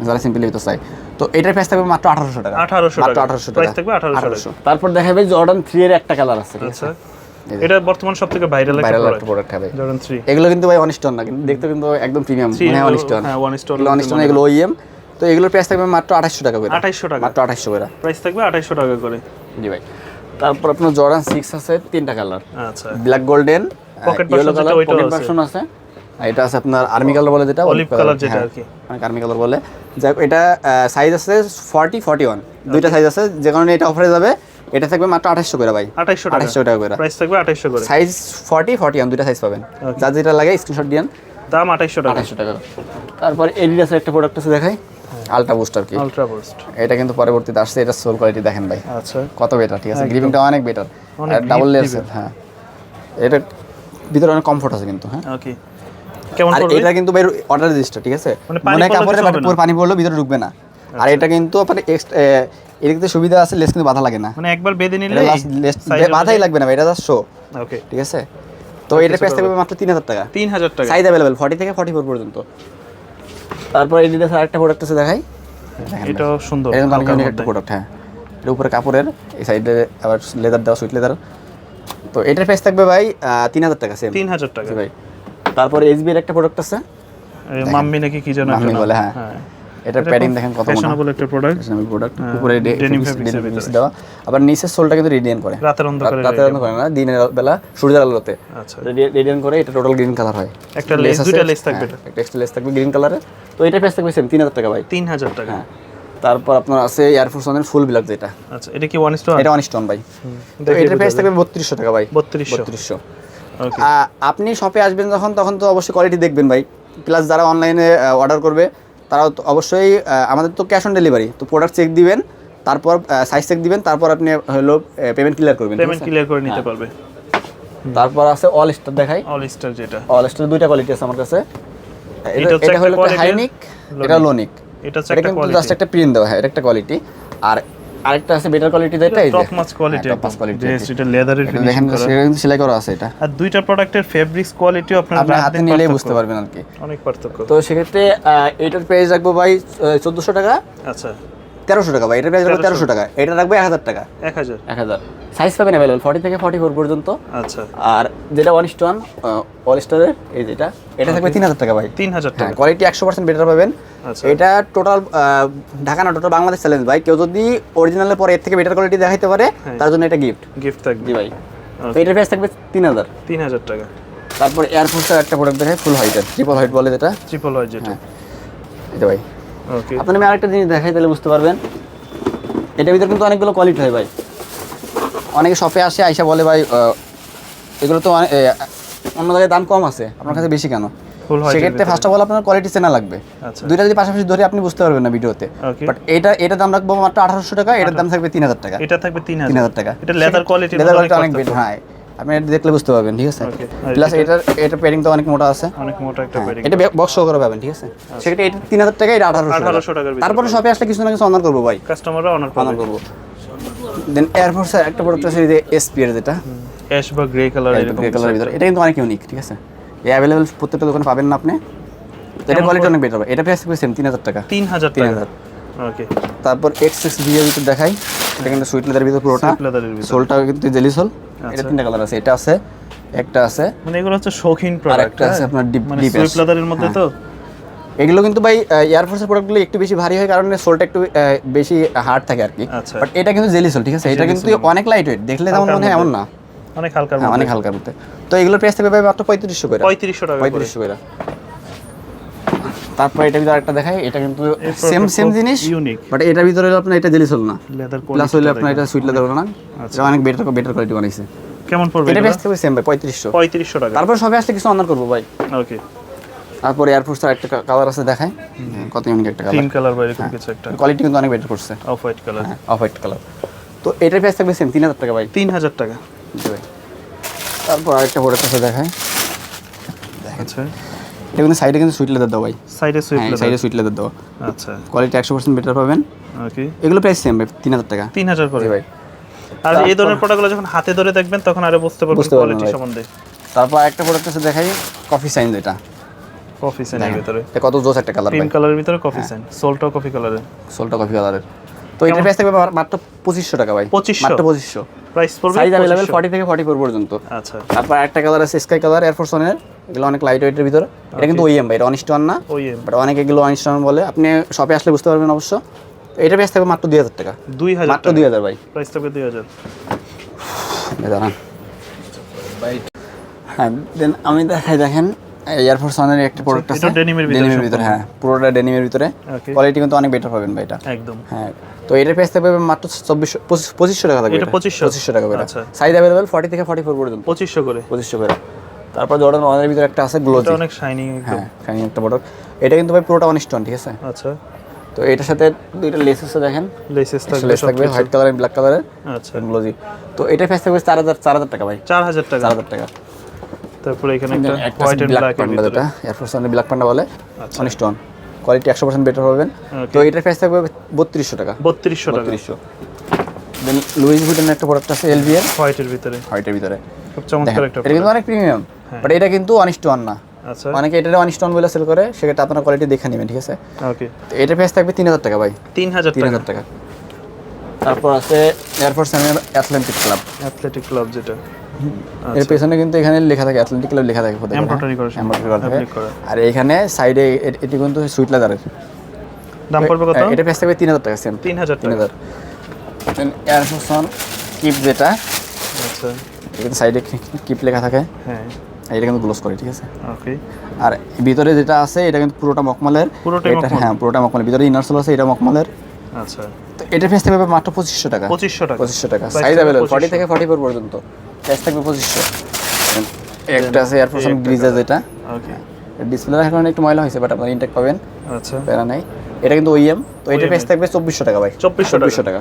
যারা সিম্পলের ভিতর চাই তো এটার প্রাইস থাকবে মাত্র আঠারোশো টাকা। 1800 মাত্র টাকা। আঠারোশো Price টাকা। থাকবে 1800 টাকা। 1800 তারপর দেখাবে জর্ডান থ্রি এর একটা কালার আছে ঠিক আছে? আচ্ছা। এটা বর্তমান সব থেকে ভাইরাল একটা ভাইরাল প্রোডাক্ট একটা প্রোডাক্ট হবে জর্ডান 3 এগুলো কিন্তু ভাই অনিস্টন না কিন্তু দেখতে কিন্তু একদম প্রিমিয়াম মানে অনিস্টন হ্যাঁ ওয়ান স্টোন এগুলো অনিস্টন এগুলো ওইএম তো এগুলোর প্রাইস থাকবে মাত্র আঠাশশো টাকা করে। 2800 টাকা। মাত্র আঠাশশো করে। প্রাইস থাকবে 2800 টাকা করে। জি ভাই। তারপর আপনার জর্ডান সিক্স আছে তিনটা কালার আচ্ছা। Black golden Pocket yellow colour pocket আছে। ভার্সন আছে। এটা আছে আপনার আর্মি কালার বলে যেটা Olive color যেটা আর কি। আর্মি কালার বলে। যাই হোক, এটা সাইজ আছে ফর্টি ফর্টি ওয়ান দুইটা সাইজ আছে যে কারণে এটা অফারে যাবে। এটা থাকবে মাত্র আঠাশশো করে ভাই। 2800 টাকা। আঠাশশো টাকা করে। প্রাইস থাকবে 2800 করে। সাইজ ফর্টি ফর্টি ওয়ান দুইটা সাইজ পাবেন। যার যেটা লাগে স্ক্রিনশট দিন। দাম 2800 টাকা। আঠাশশো টাকা তারপর এডিডাসের একটা প্রোডাক্ট আছে দেখাই। আলট্রা বুস্ট আর কি। আলট্রা বুস্ট এটা কিন্তু পরবর্তীতে আসছে এটা সোল কোয়ালিটি দেখেন ভাই। আচ্ছা। কত বেটার ঠিক আছে? গ্রিপিংটা অনেক বেটার ডাবল লেয়ার। হ্যাঁ। এটা ভিতরে অনেক কমফোর্ট আছে কিন্তু হ্যাঁ। ওকে কেমন পড়বে? এটা কিন্তু ভাই অর্ডার রেজিস্টার ঠিক আছে? মানে মনে পুরো পানি পড়লেও ভিতরে ঢুকবে না। আর এটা কিন্তু আপনার এক্সট্রা এদিকে সুবিধা আছে লেস কিন্তু বাধা লাগে না। মানে একবার বেঁধে নিলে বাধাই লাগবে না ভাই, এটা জাস্ট শো ওকে ঠিক আছে? তো এটা প্রাইস থাকবে মাত্র তিন হাজার টাকা। 3000 টাকা। সাইজ অ্যাভেলেবেল ফর্টি থেকে ফর্টি ফোর পর্যন্ত। তারপর এডিডাস আরেকটা প্রোডাক্ট আছে দেখাই। এটাও সুন্দর। এটা একটা প্রোডাক্ট হ্যাঁ। উপরে কাপড়ের এই সাইডে আবার লেদার দেওয়া সুইট লেদার তো এটার প্রাইস থাকবে ভাই তিন হাজার টাকা সেম 3000 টাকা। ভাই। তারপর এইচবি এর একটা প্রোডাক্ট আছে। মাম্মি নাকি কি যেন মাম্মি বলে, হ্যাঁ। এটা প্যাডিং দেখেন কত ফ্যাশনেবল একটা প্রোডাক্ট ফ্যাশনেবল প্রোডাক্ট হ্যাঁ, উপরে fabrics এর দেওয়া। আবার নিচের সোলটা কিন্তু রেডিয়েন্ট করে। রাতের অন্ধকারে রাতে রাতে করে না দিনের বেলা সূর্যের আলোতে। আচ্ছা। রেডিয়েন্ট করে এটা টোটাল গ্রিন কালার হয়। একটা লেস দুইটা লেস থাকবে হ্যাঁ, একটা এক্সট্রা লেস থাকবে গ্রিন কালারের তো এটা প্রাইস থাকবে সেম তিন হাজার টাকা ভাই। 3000 টাকা। হ্যাঁ। তারপর আপনার আছে এয়ারফোর্স ওয়ানের ফুল ব্ল্যাক যেটা। আচ্ছা এটা কি ওয়ান স্টোন এটা অন স্টোন ভাই। তো এটা প্রাইস থাকবে বত্রিশশো টাকা ভাই। 3200 বত্রিশশো। ওকে আপনি শপে আসবেন যখন তখন তো অবশ্যই কোয়ালিটি দেখবেন ভাই। প্লাস যারা অনলাইনে অর্ডার করবে তারা অবশ্যই আমাদের তো ক্যাশ অন ডেলিভারি তো প্রোডাক্ট চেক দিবেন তারপর সাইজ চেক দিবেন তারপর আপনি হলো পেমেন্ট ক্লিয়ার করবেন পেমেন্ট ক্লিয়ার করে নিতে পারবে। তারপর আছে অল স্টার দেখাই। অল স্টার যেটা। অল স্টার দুইটা কোয়ালিটি আছে আমার কাছে। এটা হলো হাইনিক এটা লোনিক এটা কিন্তু জাস্ট একটা প্রিন্ট দেওয়া হয় এটা একটা কোয়ালিটি আর আরেকটা আছে বেটার কোয়ালিটি এটা top mass quality top mass quality কি। এটা লেদারের ফিনিশ দেখেন সেটা কিন্তু সেলাই করা আছে এটা। আর দুইটা প্রোডাক্টের ফেব্রিক্স কোয়ালিটিও আপনারা আপনি হাতে নিলেই বুঝতে পারবেন আর কি। অনেক পার্থক্য। তো সেক্ষেত্রে এটার প্রাইস রাখব ভাই চোদ্দোশো টাকা। আচ্ছা। তেরোশো টাকা ভাই এটার প্রাইস রাখব তেরোশো টাকা। এটা রাখব এক হাজার টাকা। এক হাজার। এক হাজার। সাইজ পাবেন অ্যাভেলেবল ফর্টি থেকে ফর্টি ফোর পর্যন্ত। আচ্ছা। আর যেটা ওয়ান ইস্ট ওয়ান অল স্টারের এই যেটা এটা থাকবে তিন হাজার টাকা ভাই। তিন হাজার হ্যাঁ টাকা কোয়ালিটি একশো পার্সেন্ট বেটার পাবেন। আচ্ছা। এটা টোটাল ঢাকা না টোটাল বাংলাদেশ চ্যালেঞ্জ ভাই। কেউ যদি অরিজিনালের পরে এর থেকে বেটার কোয়ালিটি দেখাইতে পারে হ্যাঁ। তার জন্য এটা গিফট গিফট থাকবে। ভাই। তো এটার প্রাইস থাকবে তিন হাজার। তিন হাজার টাকা। তারপর এয়ারফোর্সের একটা প্রোডাক্ট দেখায় ফুল হোয়াইটের ট্রিপল হোয়াইট বলে যেটা। ট্রিপল হয় যেটা। হ্যাঁ। এটা ভাই। আপনার আমি আরেকটা জিনিস দেখাই তাহলে বুঝতে পারবেন। এটার ভিতরে কিন্তু অনেকগুলো কোয়ালিটি হয় ভাই। অনেকে শপে আসে আইসা বলে ভাই এগুলো তো অনে- অন্য জায়গায় দাম কম আছে আপনার কাছে বেশি কেন? সেক্ষেত্রে ফার্স্ট অফ অল আপনার কোয়ালিটি চেনা লাগবে। আচ্ছা। দুইটা যদি পাশাপাশি ধরে আপনি বুঝতে পারবেন না ভিডিওতে। বাট এটা এটার দাম রাখব মাত্র আঠারোশো টাকা এটার দাম থাকবে তিন হাজার টাকা। এটা থাকবে তিন হাজার। হাজার টাকা। এটা লেদার কোয়ালিটি লেদার কোয়ালিটি অনেক বেটার হ্যাঁ। আপনি এটা দেখলে বুঝতে পারবেন ঠিক আছে? প্লাস এটার এটা প্যাডিং তো অনেক মোটা আছে। অনেক মোটা একটা বেডিং এটা বক্স সহকারে পাবেন ঠিক আছে? সেক্ষেত্রে এটা তিন হাজার টাকা এটা আঠারোশো টাকা। 1800 টাকার ভিতরে তারপরে শপে আসলে কিছু না কিছু অনার করব ভাই। কাস্টমাররা অনার অনার করব। দেন এয়ারফোর্সের একটা প্রোডাক্ট আছে এই যে এসপি এর যেটা। অ্যাশ বা গ্রে কালার এরকম গ্রে কালারের ভিতরে। এটা কিন্তু অনেক ইউনিক ঠিক আছে? এই অ্যাভেলেবল প্রত্যেকটা দোকানে পাবেন না আপনি। এটা কোয়ালিটি অনেক বেটার এটা প্রাইস সেম তিন হাজার টাকা। তিন হাজার তিন টাকা। হাজার। ওকে তারপর এক্স সিক্স ভি এর ভিতরে দেখাই। এটা কিন্তু সুইট লেদারের ভিতরে পুরোটা। সোলটা কিন্তু জেলি সোল এটা আচ্ছা। তিনটা কালার আছে এটা আছে একটা আছে। মানে এগুলো হচ্ছে শৌখিন প্রোডাক্ট একটা আছে আপনার ডিপ মানে সুইপ লেদারের মধ্যে তো? এগুলো কিন্তু ভাই এয়ারফোর্সের প্রোডাক্টগুলো একটু বেশি ভারী হয় কারণে সোলটা একটু বেশি হার্ড থাকে আর কি আচ্ছা। বাট এটা কিন্তু জেলি সোল ঠিক আছে? এটা কিন্তু অনেক লাইট ওয়েট দেখলে যেমন মনে হয় এমন না। অনেক হালকার হ্যাঁ, অনেক হালকার মধ্যে। তো এগুলোর প্রাইস থাকবে ভাই মাত্র পঁয়ত্রিশশো করে। পঁয়ত্রিশশো টাকা পঁয়ত্রিশশো করে। তারপর এটা ভিতরে একটা দেখাই এটা কিন্তু সেম সেম জিনিস unique। বাট এটার ভিতরে হলো আপনার এটা জেলি সোল না। লেদার প্লাস হইলে আপনার এটা। সুইট লেদার হলো না আচ্ছা। এটা অনেক বেটার বেটার কোয়ালিটি বানাইছে। কেমন পড়বে এটা বেশ থাকবে সেম ভাই পঁয়ত্রিশশো। পঁয়ত্রিশশো টাকা। তারপর সবাই আসলে কিছু অনার করব ভাই। ওকে তারপর এয়ারফোর্সের একটা কালার আছে দেখায় কত ইউনিক একটা কালার কালার বা এরকম কিছু একটা। কোয়ালিটি কিন্তু অনেক বেটার করছে। অফ হোয়াইট কালার হ্যাঁ অফ হোয়াইট কালার তো এটার প্রাইস থাকবে সেম তিন হাজার টাকা ভাই। তিন হাজার টাকা। জি ভাই। তারপর আরেকটা প্রোডাক্ট আছে দেখায় আচ্ছা। কিন্তু সাইডে কিন্তু সুইট লেদার দেওয়া ভাই। সাইডে সুইপ হ্যাঁ সাইডে সুইট লেদার দেওয়া আচ্ছা। কোয়ালিটি একশো পার্সেন্ট বেটার পাবেন। ওকে এগুলো প্রাইস সেম ভাই তিন হাজার টাকা। তিন হাজার করে। ভাই। আর এই ধরনের প্রোডাক্টগুলো যখন হাতে ধরে দেখবেন তখন আরও বুঝতে পারবেন কোয়ালিটি সম্বন্ধে। তারপর একটা প্রোডাক্ট আছে দেখাই। কফি সাইন যেটা। কফি সাইন সাইনের ভিতরে। এটা কত জোস একটা কালার ভাই। কালারের ভিতরে কফি সাইন সোলটাও কফি কালারের সোলটা কফি কালারের তো এটার প্রাইস থাকবে মাত্র পঁচিশশো টাকা ভাই। 2500 মাত্র পঁচিশশো। প্রাইস পড়বে সাইজ 2500 ফর্টি থেকে ফর্টি ফোর পর্যন্ত। আচ্ছা। তারপর একটা কালার আছে স্কাই কালার এয়ারফোর্স ওয়ানের এগুলো অনেক লাইট ওয়েটের ভিতরে। এটা কিন্তু ওইএম ভাই এটা অনিস্টন না। ওই বাট অনেক এগুলো অনিস্টন বলে। আপনি শপে আসলে বুঝতে পারবেন অবশ্য। তো এটার প্রাইস থাকবে মাত্র দুই হাজার টাকা। দুই হাজার মাত্র দুই হাজার ভাই। প্রাইস থাকবে দুই হাজার। এই দাঁড়ান। হ্যাঁ দেন আমি দেখাই দেখেন এয়ারফোর্স ওয়ানের একটা প্রোডাক্ট আছে। এটা ডেনিমের ভিতরে হ্যাঁ। পুরোটা ডেনিমের ভিতরে। কোয়ালিটি কিন্তু অনেক বেটার পাবেন ভাই এটা। একদম। হ্যাঁ। তো এটার প্রাইস থাকবে মাত্র চব্বিশশো পঁচিশ- পঁচিশশো টাকা থাকবে এটা 2500 পঁচিশশো। টাকা করে। আচ্ছা। সাইজ অ্যাভেলেবেল ফর্টি থেকে ফর্টি ফোর পর্যন্ত। পঁচিশশো করে। পঁচিশশো করে। তারপর জর্ডান ওয়ানের ভিতরে একটা আছে গ্লোজি এটা অনেক শাইনিং হ্যাঁ শাইনিং একটা প্রোডাক্ট এটা কিন্তু ভাই পুরোটা অন স্টোন ঠিক আছে? আচ্ছা। তো এটার সাথে দুইটা লেস আছে দেখেন। লেসেস থাকবে লেস থাকবে হোয়াইট কালার এন্ড ব্ল্যাক কালারের আচ্ছা। গ্লোজি তো এটার প্রাইস থাকবে চার হাজার চার হাজার টাকা ভাই। চার হাজার টাকা। চার হাজার টাকা। তারপরে এখানে একটা হোয়াইট এন্ড ব্ল্যাক পান্ডা যেটা এয়ারফোর্স ওয়ানের ব্ল্যাক পান্ডা বলে। আচ্ছা। কোয়ালিটি একশো পার্সেন্ট বেটার পাবেন। তো এটার প্রাইস থাকবে বত্রিশশো টাকা। বত্রিশশো টাকা। বত্রিশশো। দেন লুইস ভিটনের একটা প্রোডাক্ট আছে এলবি এর। হোয়াইটের ভিতরে। হোয়াইটের ভিতরে। খুব চমৎকার একটা এটা কিন্তু অনেক প্রিমিয়াম বাট এটা কিন্তু অনিস্টোন না। আচ্ছা। অনেকে এটা অনিস্টোন বলে সেল করে সেক্ষেত্রে আপনার কোয়ালিটি দেখে নেবেন ঠিক আছে? ওকে তো এটার প্রাইস থাকবে তিন হাজার টাকা ভাই। তিন হাজার তিন টাকা হাজার টাকা। তারপর আছে air force athletic club athletic club যেটা। এর পেছনে কিন্তু এখানে লেখা থাকে অ্যাথলেটিক ক্লাব লেখা থাকে এমব্রয়ডারি করা Embroidery করা থাকে। আর এখানে সাইডে এটি কিন্তু সুইট লেদারের দাম পড়বে কত? এটা প্রাইস থাকবে তিন হাজার টাকা সেম তিন হাজার তিন টাকা। হাজার এয়ারফোর্স কিপ যেটা আচ্ছা। কিন্তু সাইডে কিপ লেখা থাকে। হ্যাঁ। এটা কিন্তু গ্লোস করে ঠিক আছে? ওকে আর ভিতরে যেটা আছে এটা কিন্তু পুরোটা মকমলের মখমল। হ্যাঁ পুরোটা মকমলের ভিতরে ইনার সোল আছে এটা মকমলের আচ্ছা। এটা প্রাইস থাকবে মাত্র পঁচিশশো টাকা। পঁচিশশো টাকা। পঁচিশশো টাকা। সাইজ অ্যাভেলেবল ফর্টি থেকে ফর্টি ফোর পর্যন্ত। প্রাইস থাকবে পঁচিশশো। একটা আছে এয়ারফোর্স গ্রিজার যেটা ওকে ডিসপ্লে এখন একটু ময়লা হয়েছে বাট আপনার ইনটেক পাবেন। আচ্ছা। প্যারা নাই। এটা কিন্তু ওইএম তো এটা প্রাইস থাকবে চব্বিশশো টাকা ভাই। 2400 টাকা। চব্বিশশো টাকা।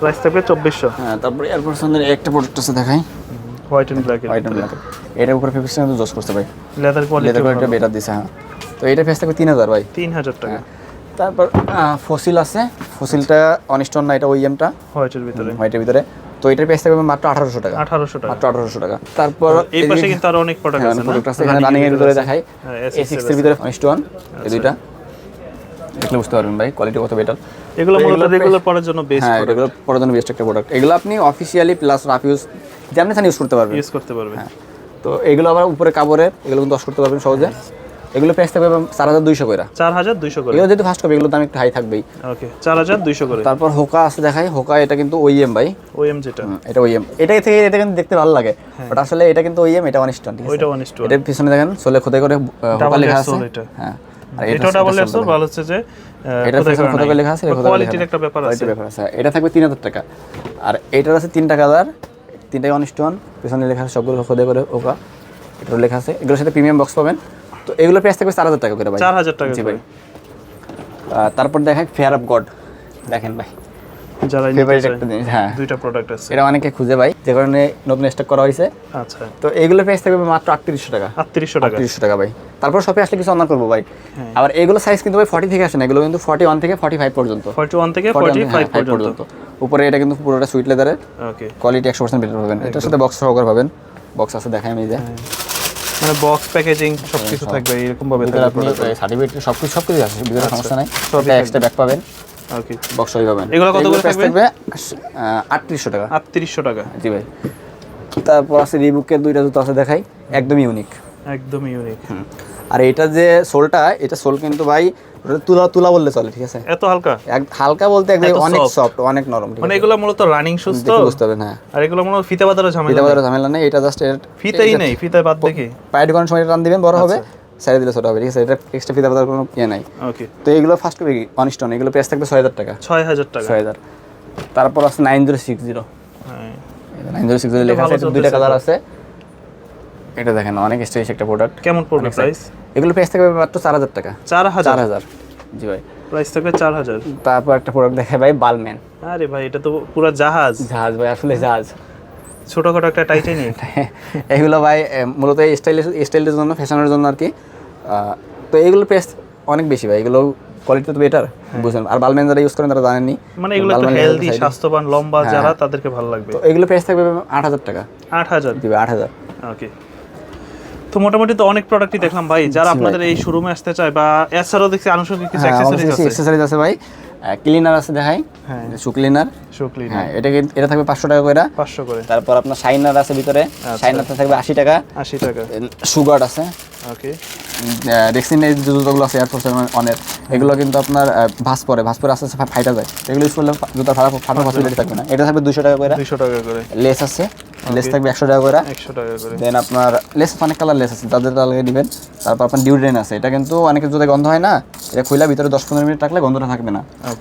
প্রাইস থাকবে চব্বিশশো। হ্যাঁ তারপরে এয়ারফোর্স একটা প্রোডাক্ট আছে দেখাই। White and black white black এটার উপরে ফিফটি কিন্তু জোস করতে ভাই। Leather quality leather quality better দিছে হ্যাঁ। তো এটা প্রাইস থাকবে তিন হাজার ভাই। তিন হাজার টাকা। তারপর ফসিল আছে। ফসিলটা অনস্টোন না এটা ওইএমটা হোয়াইটের ভিতরে। হোয়াইটের ভিতরে। তো এটার প্রাইস থাকবে মাত্র আঠারোশো টাকা। আঠারোশো টাকা। মাত্র আঠারোশো টাকা। তারপর এই পাশে কিন্তু আরও অনেক প্রোডাক্ট আছে প্রোডাক্ট আছে। এখানে রানিং এর ভিতরে দেখাই। হ্যাঁ, এ সিক্স এর ভিতরে অনস্টোন এই দুইটা। দেখলে বুঝতে পারবেন ভাই কোয়ালিটি কত বেটার এগুলো মূলত এগুলো রেগুলার পড়ার জন্য বেস্ট হ্যাঁ এগুলো পড়ার জন্য বেস্ট একটা প্রোডাক্ট এগুলো আপনি অফিসিয়ালি প্লাস রাফ ইউজ যেমন ইউজ করতে পারবেন। ইউজ করতে পারবেন। হ্যাঁ। তো এগুলো আবার উপরে কাপড়ের এগুলো কিন্তু ওয়াশ করতে পারবেন সহজে। এগুলো প্রাইস থাকবে চার হাজার দুইশো করে চার হাজার দুইশো করে। এগুলো যেহেতু ফার্স্ট কপি এগুলোর দাম একটু হাই থাকবেই। ওকে চার হাজার দুইশো করে। তারপর হোকা আছে দেখাই হোকা এটা কিন্তু ওইএম ভাই। ওএম যেটা। হুম, এটা ওইএম এটা থেকে এটা কিন্তু দেখতে ভালো লাগে। বাট আসলে এটা কিন্তু ওইএম এটা ওয়ান স্টোন ঠিক আছে? ওইটা ওয়ান ইস টু এটার পিছনে দেখেন সোলে খোদাই করে হোকা লেখা আছে। এটা। হ্যাঁ আর এটাও ডাবল এর ভালো হচ্ছে যে এটা পিছনে খোদাই করে লেখা আছে কোয়ালিটির একটা ব্যাপার আছে। ব্যাপার আছে। এটা থাকবে তিন হাজার টাকা। আর এটার আছে তিনটা কালার তিনটাই অন স্টোন পিছনে লেখা আছে সবগুলো খোদাই করে ওকা এটার লেখা আছে। এগুলোর সাথে প্রিমিয়াম বক্স পাবেন। তো এগুলো প্রাইস থাকবে চার হাজার টাকা করে ভাই। চার হাজার টাকা জি ভাই। তারপর দেখাই ফেয়ার অফ গড দেখেন ভাই। যারা ফেভারিট একটা জিনিস হ্যাঁ। দুইটা প্রোডাক্ট আছে। এটা অনেকে খুঁজে পাই যে কারণে নতুন স্টক করা হয়েছে। আচ্ছা। তো এগুলো প্রাইস থাকবে মাত্র আটত্রিশশো টাকা। আটত্রিশশো টাকা। আটত্রিশশো টাকা ভাই। তারপর শপে আসলে কিছু অনার করব ভাই। আবার এগুলো সাইজ কিন্তু ভাই ফর্টি থেকে আসে না এগুলো কিন্তু ফর্টি ওয়ান থেকে ফর্টি ফাইভ পর্যন্ত। ফর্টি ওয়ান থেকে ফর্টি হ্যাঁ, ফাইভ পর্যন্ত। উপরে এটা কিন্তু পুরোটা সুইট লেদারের কোয়ালিটি একশো পার্সেন্ট বেটার পাবেন। এটার সাথে বক্স সহকার পাবেন। বক্স আছে দেখাই আমি যে। মানে বক্স প্যাকেজিং সবকিছু থাকবে এরকম ভাবে আপনি সার্টিফিকেট সব কিছু সব কিছু আছে ভিতরে সমস্যা নাই। সবটা এক্সট্রা ব্যাক পাবেন ওকে বক্স সবই পাবেন। এগুলো কত করে থাকবে? আটত্রিশশো টাকা। আটত্রিশশো টাকা। জি ভাই। তারপর আছে রিবুকের দুইটা জুতো আছে দেখাই একদম ইউনিক একদম ইউনিক আর এটা যে সোলটা এটা সোল কিন্তু ভাই তুলা তুলা বললে চলে ঠিক আছে? এত হালকা? হালকা বলতে একদম অনেক সফট অনেক নরম মানে এগুলো মূলত রানিং সুজ তো? বুঝতে পারবেন হ্যাঁ। আর এগুলো মূলত ফিতে বাজারে ঝামেলা এটা বাজারে ঝামেলা নেই এটা জাস্ট ফিতেই নেই ফিতে বাদ দেখি। পায়ের দোকানের সময় টান দিবেন বড় হবে সাইডে দিলে ছোট হবে ঠিক আছে? এটা এক্সট্রা ফিতা বাজার কোনো ইয়ে নাই। ওকে তো এগুলো ফার্স্ট কপি অনিস্টন এগুলো প্রাইস থাকবে ছয় হাজার টাকা। ছয় হাজার টাকা। ছয় হাজার। তারপর আছে নাইন জিরো সিক্স জিরো হ্যাঁ। নাইন জিরো সিক্স লেখা আছে দুইটা কালার আছে। এটা দেখেন অনেক স্টাইলিশ একটা প্রোডাক্ট কেমন পড়বে প্রাইস এগুলো প্রাইস থাকবে মাত্র চার হাজার টাকা। চার হাজার? চার হাজার। জি ভাই। প্রাইস থাকবে চার হাজার। তারপর একটা প্রোডাক্ট দেখায় ভাই বালম্যান আরে ভাই এটা তো পুরো জাহাজ। জাহাজ ভাই আসলে জাহাজ। ছোটখাটো একটা টাইটানিক এগুলো ভাই মূলত স্টাইলের স্টাইলের জন্য ফ্যাশনের জন্য আর কি। তো এগুলো প্রাইস অনেক বেশি ভাই এগুলো কোয়ালিটি তো বেটার বুঝলেন। আর বালম্যান যারা ইউজ করেন তারা জানেন জানেননি মানে এগুলো একটু হেলদি স্বাস্থ্যবান লম্বা যারা তাদেরকে ভালো লাগবে। তো এগুলো প্রাইস থাকবে আট হাজার টাকা। আট হাজার? জি ভাই আট হাজার। ওকে তো মোটামুটি তো অনেক প্রোডাক্টই দেখলাম ভাই যারা আপনাদের এই শোরুমে আসতে চায় বা এছাড়াও দেখছি আনুষঙ্গিক কিছু অ্যাক্সেসরিজ আছে। ভাই। ক্লিনার আছে দেখাই। হ্যাঁ। শু ক্লিনার শুকলি হ্যাঁ এটা এটা থাকবে পাঁচশো টাকা করে। পাঁচশো করে। তারপর আপনার শাইনার আছে ভিতরে। আচ্ছা। শাইনারটা থাকবে আশি টাকা। আশি টাকা। সুগার্ড আছে। ওকে রেক্সিন এই জুতোগুলো আছে এয়ারফোর্স অনেক এগুলো কিন্তু আপনার ভাঁজ পরে। ভাঁজ পরে আস্তে আস্তে ফাইটা যায় এগুলো ইউজ করলে জুতার ফাটা ফাটার পসিবিলিটি থাকবে না। এটা থাকবে দুশো টাকা করে। দুইশো টাকা করে। লেস আছে। লেস থাকবে একশো টাকা করে। একশো টাকা করে। দেন আপনার লেস অনেক কালার লেস আছে তাদের লাগিয়ে দিবেন তারপর আপনার ডিউড্রেন আছে এটা কিন্তু অনেকের যদি গন্ধ হয় না এটা খুলে ভিতরে দশ পনেরো মিনিট রাখলে গন্ধটা থাকবে না।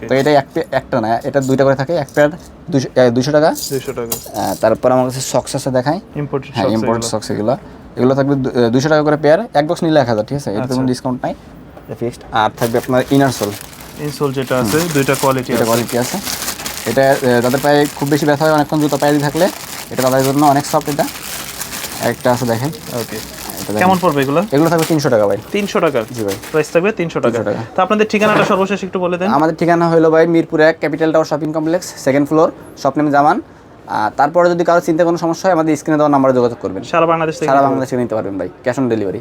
তো এটা এক একটা না এটা দুইটা করে থাকে এক পেয়ার দুশো দুশো টাকা। দুইশো টাকা। তারপর আমার কাছে সক্স আছে দেখাই। ইম্পোর্টেড হ্যাঁ ইম্পোর্ট সক্স এগুলো। এগুলো থাকবে দুশো টাকা করে পেয়ার এক বক্স নিলে এক হাজার ঠিক আছে? এটা কোনো ডিসকাউন্ট নাই। ফিক্সড আর থাকবে আপনার ইনার সোল ইনসোল যেটা আছে দুইটা কোয়ালিটি এটা কোয়ালিটি আছে। এটা যাদের পায়ে খুব বেশি ব্যথা হয় অনেকক্ষণ জুতো পায়ে থাকলে এটা তাদের জন্য অনেক সফট এটা। একটা আছে দেখেন। ওকে কেমন পড়বে এগুলো? এগুলো থাকবে তিনশো টাকা ভাই। তিনশো টাকা। জি ভাই। প্রাইস থাকবে তিনশো টাকা। 300 টাকা। তো আপনাদের ঠিকানাটা সর্বশেষ একটু বলে দেন। আমাদের ঠিকানা হলো ভাই মিরপুর এক capital tower shopping complex second floor shop name Zaman. আর তারপরে যদি কারও চিন্তা কোনো সমস্যা হয় আমাদের স্ক্রিনে দেওয়ার নাম্বারে যোগাযোগ করবেন। সারা বাংলাদেশ থেকে সারা বাংলাদেশে নিতে পারবেন ভাই। Cash on delivery